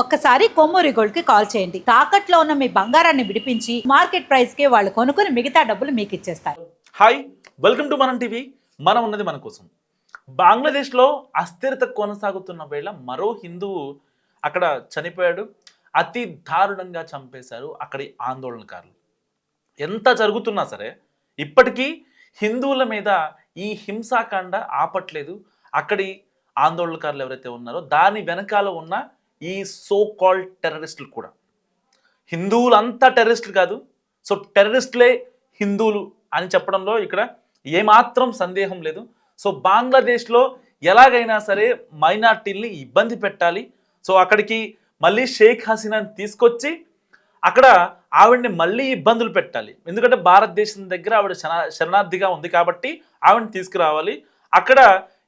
ఒక్కసారి కొమ్మూరి గోల్డ్కి కాల్ చేయండి. తాకట్లో ఉన్న మీ బంగారాన్ని విడిపించి మార్కెట్ ప్రైస్కి వాళ్ళు కొనుక్కుని మిగతా డబ్బులు మీకు ఇచ్చేస్తారు. Hi welcome to Manam TV. మనం ఉన్నది మన కోసం. బంగ్లాదేశ్లో అస్థిరత కొనసాగుతున్న వేళ మరో హిందువు అక్కడ చనిపోయాడు. అతి దారుణంగా చంపేశారు అక్కడి ఆందోళనకారులు. ఎంత జరుగుతున్నా సరే ఇప్పటికీ హిందువుల మీద ఈ హింసాకాండ ఆపట్లేదు. అక్కడి ఆందోళనకారులు ఎవరైతే ఉన్నారో దాని వెనకాల ఉన్న ఈ సో కాల్డ్ టెర్రరిస్టులు కూడా. హిందువులంతా టెర్రరిస్టులు కాదు. సో టెర్రరిస్టులే హిందువులు అని చెప్పడంలో ఇక్కడ ఏమాత్రం సందేహం లేదు. సో బంగ్లాదేశ్లో ఎలాగైనా సరే మైనార్టీల్ని ఇబ్బంది పెట్టాలి. సో అక్కడికి మళ్ళీ షేక్ హసీనాని తీసుకొచ్చి అక్కడ ఆవిడని మళ్ళీ ఇబ్బందులు పెట్టాలి. ఎందుకంటే భారతదేశం దగ్గర ఆవిడ శరణార్థిగా ఉంది కాబట్టి ఆవిడని తీసుకురావాలి. అక్కడ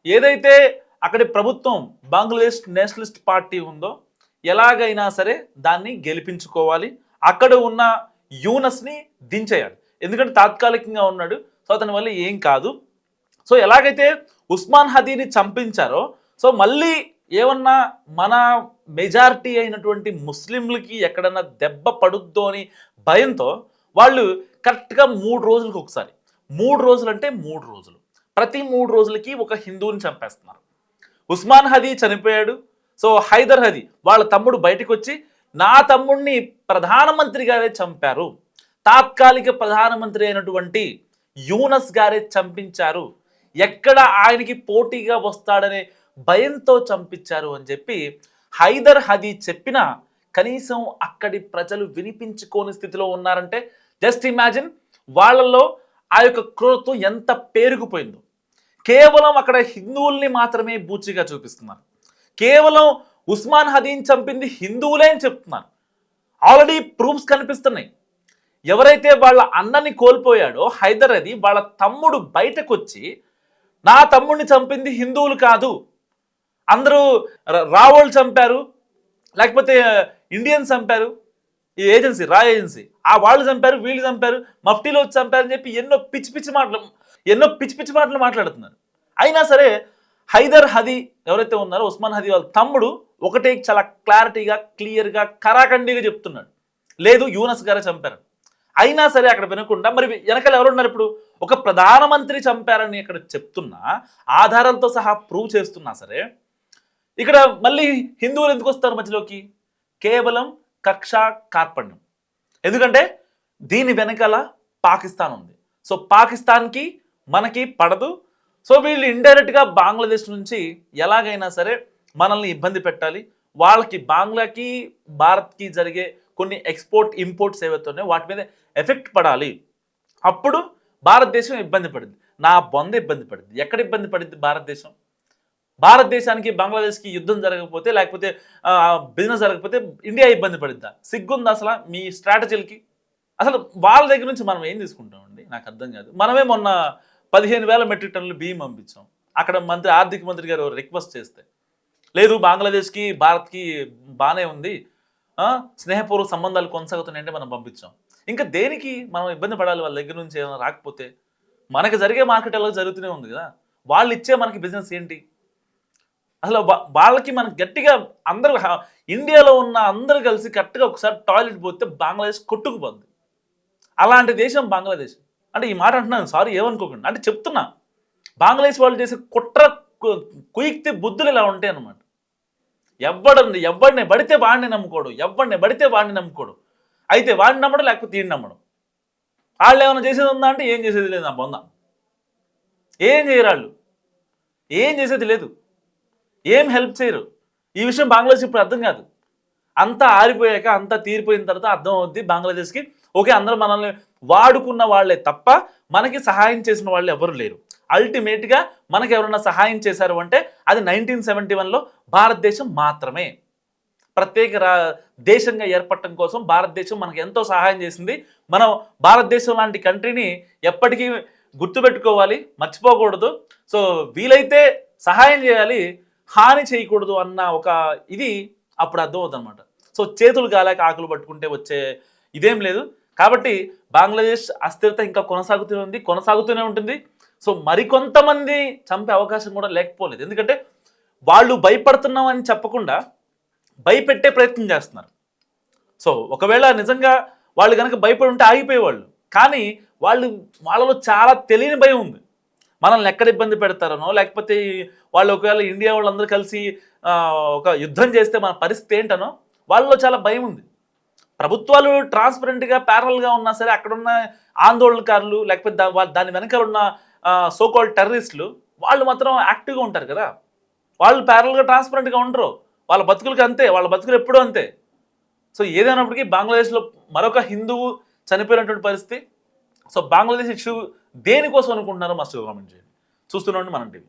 ఏదైతే అక్కడి ప్రభుత్వం బంగ్లాదేశ్ నేషనలిస్ట్ పార్టీ ఉందో ఎలాగైనా సరే దాన్ని గెలిపించుకోవాలి. అక్కడ ఉన్న యూనస్ని దించేయాలి. ఎందుకంటే తాత్కాలికంగా ఉన్నాడు. సో అతని వల్ల ఏం కాదు. సో ఎలాగైతే ఉస్మాన్ హదీని చంపించారో సో మళ్ళీ ఏమన్నా మన మెజారిటీ అయినటువంటి ముస్లింలకి ఎక్కడన్నా దెబ్బ పడుద్దో అని భయంతో వాళ్ళు కరెక్ట్గా మూడు రోజులకు ఒకసారి మూడు రోజులు అంటే మూడు రోజులు. ప్రతి మూడు రోజులకి ఒక హిందువుని చంపేస్తున్నారు. ఉస్మాన్ హదీ చనిపోయాడు. సో హైదర్ హదీ వాళ్ళ తమ్ముడు బయటకు వచ్చి నా తమ్ముడిని ప్రధానమంత్రి గారే చంపారు. తాత్కాలిక ప్రధానమంత్రి అయినటువంటి యూనస్ గారే చంపించారు. ఎక్కడ ఆయనకి పోటీగా వస్తాడనే భయంతో చంపించారు అని చెప్పి హైదర్ హదీ చెప్పిన కనీసం అక్కడి ప్రజలు వినిపించుకోని స్థితిలో ఉన్నారంటే జస్ట్ ఇమాజిన్ వాళ్ళల్లో ఆ యొక్క క్రోత్వం ఎంత పేరుకుపోయిందో. కేవలం అక్కడ హిందువుల్ని మాత్రమే బూచిగా చూపిస్తున్నారు. కేవలం ఉస్మాన్ హదీన్ చంపింది హిందువులే అని చెప్తున్నారు. ఆల్రెడీ ప్రూఫ్స్ కనిపిస్తున్నాయి. ఎవరైతే వాళ్ళ అన్నని కోల్పోయాడో హైదర్ అది వాళ్ళ తమ్ముడు బయటకు వచ్చి నా తమ్ముడిని చంపింది హిందువులు కాదు. అందరూ రావోళ్ళు చంపారు. లేకపోతే ఇండియన్స్ చంపారు. ఈ ఏజెన్సీ రా ఏజెన్సీ. ఆ వాళ్ళు చంపారు వీళ్ళు చంపారు మఫ్టీలో వచ్చి చంపారు అని చెప్పి ఎన్నో పిచ్చి పిచ్చి మాటలు ఎన్నో పిచ్చి పిచ్చి మాటలు మాట్లాడుతున్నారు. అయినా సరే హైదర్ హదీ ఎవరైతే ఉన్నారో ఉస్మాన్ హదీ వాళ్ళ తమ్ముడు ఒకటే చాలా క్లారిటీగా క్లియర్గా కరాఖండిగా చెప్తున్నాడు. లేదు యూనస్ గారే చంపారు. అయినా సరే అక్కడ వినకుండా మరి వెనకాల ఎవరున్నారు ఇప్పుడు? ఒక ప్రధానమంత్రి చంపారని అక్కడ చెప్తున్నా ఆధారాలతో సహా ప్రూవ్ చేస్తున్నా సరే ఇక్కడ మళ్ళీ హిందువులు ఎందుకు వస్తారు మధ్యలోకి? కేవలం కక్ష కార్పణ్యం. ఎందుకంటే దీని వెనకాల పాకిస్తాన్ ఉంది. సో పాకిస్తాన్కి మనకి పడదు సో వీళ్ళు ఇండైరెక్ట్గా బంగ్లాదేశ్ నుంచి ఎలాగైనా సరే మనల్ని ఇబ్బంది పెట్టాలి. వాళ్ళకి బంగ్లాకి భారత్కి జరిగే కొన్ని ఎక్స్పోర్ట్ ఇంపోర్ట్స్ ఏవైతే వాటి మీద ఎఫెక్ట్ పడాలి. అప్పుడు భారతదేశం ఇబ్బంది పడింది. నా బొంద ఇబ్బంది పడింది. ఎక్కడ ఇబ్బంది పడింది భారతదేశం? భారతదేశానికి బంగ్లాదేశ్కి యుద్ధం జరగకపోతే లేకపోతే బిజినెస్ జరగకపోతే ఇండియా ఇబ్బంది పడిద్దా సిగ్గుంది అసలు మీ స్ట్రాటజీలకి అసలు వాళ్ళ దగ్గర నుంచి మనం ఏం తీసుకుంటామండి? నాకు అర్థం కాదు. మనమే మొన్న పదిహేను వేల మెట్రిక్ టన్నులు బియ్యం పంపించాం. అక్కడ మంత్రి ఆర్థిక మంత్రి గారు రిక్వెస్ట్ చేస్తే. లేదు బంగ్లాదేశ్కి భారత్కి బాగానే ఉంది. స్నేహపూర్వక సంబంధాలు కొనసాగుతున్నాయంటే మనం పంపించాం. ఇంకా దేనికి మనం ఇబ్బంది పడాలి వాళ్ళ దగ్గర నుంచి ఏమైనా రాకపోతే? మనకి జరిగే మార్కెట్ ఎలా జరుగుతూనే ఉంది కదా. వాళ్ళు ఇచ్చే మనకి బిజినెస్ ఏంటి? అసలు వాళ్ళకి మనకి గట్టిగా అందరూ ఇండియాలో ఉన్న అందరూ కలిసి కరెక్ట్గా ఒకసారి టాయిలెట్ పోతే బంగ్లాదేశ్ కొట్టుకుపోద్ది. అలాంటి దేశం బంగ్లాదేశ్. అంటే ఈ మాట అంటున్నాను సారీ ఏమనుకోకండి. అంటే చెప్తున్నా బంగ్లాదేశ్ వాళ్ళు చేసే కుట్ర కు- బుద్ధులు ఇలా ఉంటాయి అనమాట ఎవడండి ఎవడిని పడితే వాడిని నమ్ముకోడు ఎవడిని పడితే వాడిని నమ్ముకోడు. అయితే వాడిని నమ్మడం లేకపోతే ఈయన నమ్మడం. వాళ్ళు ఏమైనా చేసేది ఉందా అంటే ఏం చేసేది లేదు నా బొంద. ఏం చేయరు వాళ్ళు. ఏం చేసేది లేదు. ఏం హెల్ప్ చేయరు. ఈ విషయం బంగ్లాదేశ్ ఇప్పుడు అర్థం కాదు. అంతా ఆరిపోయాక అంతా తీరిపోయిన తర్వాత అర్థం అవుద్ది బంగ్లాదేశ్కి. ఓకే అందరూ మనల్ని వాడుకున్న వాళ్ళే తప్ప మనకి సహాయం చేసిన వాళ్ళు ఎవరు లేరు. అల్టిమేట్గా మనకి ఎవరైనా సహాయం చేశారు అంటే అది నైన్టీన్ సెవెంటీ వన్లో భారతదేశం మాత్రమే. ప్రత్యేక రా దేశంగా ఏర్పడటం కోసం భారతదేశం మనకు ఎంతో సహాయం చేసింది. మనం భారతదేశం లాంటి కంట్రీని ఎప్పటికీ గుర్తుపెట్టుకోవాలి మర్చిపోకూడదు. సో వీలైతే సహాయం చేయాలి హాని చేయకూడదు అన్న ఒక ఇది అప్పుడు అర్థమవుతుంది అనమాట సో చేతులు గాలేక ఆకులు పట్టుకుంటే వచ్చే ఇదేం లేదు. కాబట్టి బంగ్లాదేశ్ అస్థిరత ఇంకా కొనసాగుతూనే ఉంది కొనసాగుతూనే ఉంటుంది. సో మరికొంతమంది చంపే అవకాశం కూడా లేకపోలేదు. ఎందుకంటే వాళ్ళు భయపడుతున్నామని చెప్పకుండా భయపెట్టే ప్రయత్నం చేస్తున్నారు. సో ఒకవేళ నిజంగా వాళ్ళు కనుక భయపడి ఉంటే ఆగిపోయేవాళ్ళు. కానీ వాళ్ళు వాళ్ళలో చాలా తెలియని భయం ఉంది. మనల్ని ఎక్కడ ఇబ్బంది పెడతారనో లేకపోతే వాళ్ళు ఒకవేళ ఇండియా వాళ్ళందరూ కలిసి ఒక యుద్ధం చేస్తే మన పరిస్థితి ఏంటనో వాళ్ళలో చాలా భయం ఉంది. ప్రభుత్వాలు ట్రాన్స్పరెంట్గా ప్యారల్గా ఉన్నా సరే అక్కడున్న ఆందోళనకారులు లేకపోతే దాని వెనకాల ఉన్న సోకాల్ టెర్రరిస్టులు వాళ్ళు మాత్రం యాక్టివ్గా ఉంటారు కదా. వాళ్ళు ప్యారల్గా ట్రాన్స్పరెంట్గా ఉండరు. వాళ్ళ బతుకులకి అంతే వాళ్ళ బతుకులు ఎప్పుడూ అంతే. సో ఏదైనప్పటికీ బంగ్లాదేశ్లో మరొక హిందువు చనిపోయినటువంటి పరిస్థితి. సో బంగ్లాదేశ్ ఇష్యూ దేనికోసం అనుకుంటున్నారో మస్ట్ కామెంట్ చేయండి. చూస్తున్నాండి మనం టీవీ.